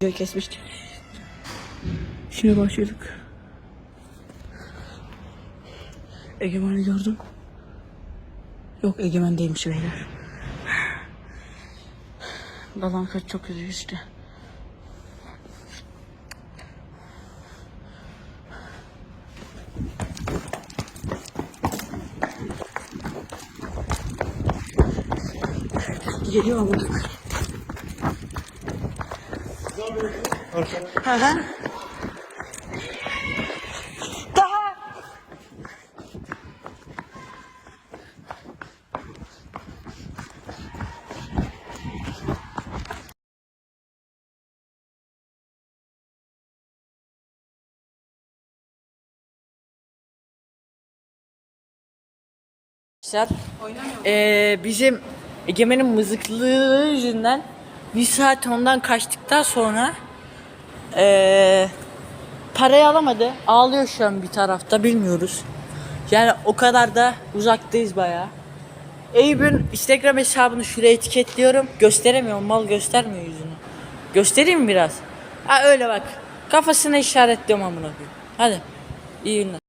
Kesmiştik. Şimdi başladık. Egemen'i gördüm. Yok Egemen değilmiş beyler. Dalan kaç çok üzüyor işte. Geliyor ama. Hı hı. Daha. Arkadaşlar eee, bizim Egemen'in mızıklığı yüzünden bir saat ondan kaçtıktan sonra eee, parayı alamadı. Ağlıyor şu an bir tarafta bilmiyoruz. Yani o kadar da uzaktayız bayağı. Eyüp'ün Instagram hesabını şuraya etiketliyorum. Gösteremiyorum mal göstermiyor yüzünü. Göstereyim mi biraz? Ha öyle bak. Kafasına işaretliyorum amına koyayım. Hadi. İyi günler.